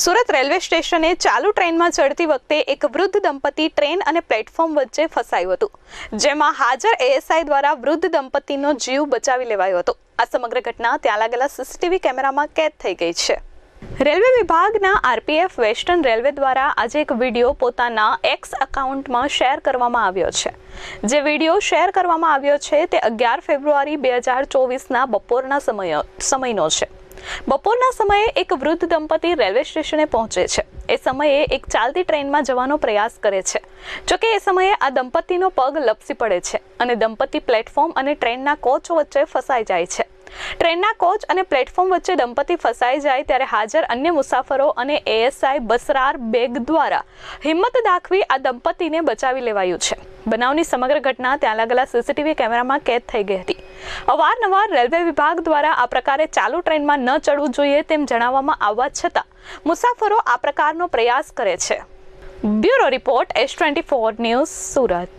Surat railway સ્ટેશને ચાલુ ટ્રેનમાં ચડતી વખતે એક વૃદ્ધ દંપતી ટ્રેન અને પ્લેટફોર્મ વચ્ચે ફસાયું હતું, જેમાં હાજર એએસઆઈ દ્વારા વૃદ્ધ દંપતીનો જીવ બચાવી લેવાયો હતો. આ સમગ્ર ઘટના ત્યાં લાગેલા સીસીટીવી કેમેરામાં કેદ થઈ ગઈ છે. રેલવે વિભાગના આરપીએફ વેસ્ટર્ન રેલવે દ્વારા આજે એક વીડિયો પોતાના એક્સ એકાઉન્ટમાં શેર કરવામાં આવ્યો છે. જે વીડિયો શેર કરવામાં આવ્યો છે તે અગિયાર ફેબ્રુઆરી બે હજાર ચોવીસના બપોરના સમય, સમયનો છે. બપોરના સમયે એક વૃદ્ધ દંપતી રેલવે સ્ટેશને પહોંચે છે. એ સમયે એક ચાલતી ટ્રેનમાં જવાનો પ્રયાસ કરે છે. જોકે એ સમયે આ દંપતીનો પગ લપસી પડે છે અને દંપતી પ્લેટફોર્મ અને ટ્રેનના કોચ વચ્ચે ફસાઈ જાય છે. ટ્રેનના કોચ અને પ્લેટફોર્મ વચ્ચે દંપતી ફસાઈ જાય ત્યારે હાજર અન્ય મુસાફરો અને એએસઆઈ બસરાર બેગ દ્વારા હિંમત દાખવી આ દંપતીને બચાવી લેવાયું છે. બનાવની સમગ્ર ઘટના ત્યાં લાગેલા સીસીટીવી કેમેરામાં કેદ થઈ ગઈ હતી. અવારનવાર રેલવે વિભાગ દ્વારા આ પ્રકારે ચાલુ ટ્રેનમાં ન ચડવું જોઈએ તેમ જણાવવામાં આવવા છતાં મુસાફરો આ પ્રકારનો પ્રયાસ કરે છે. Bureau report S twenty four news Surat.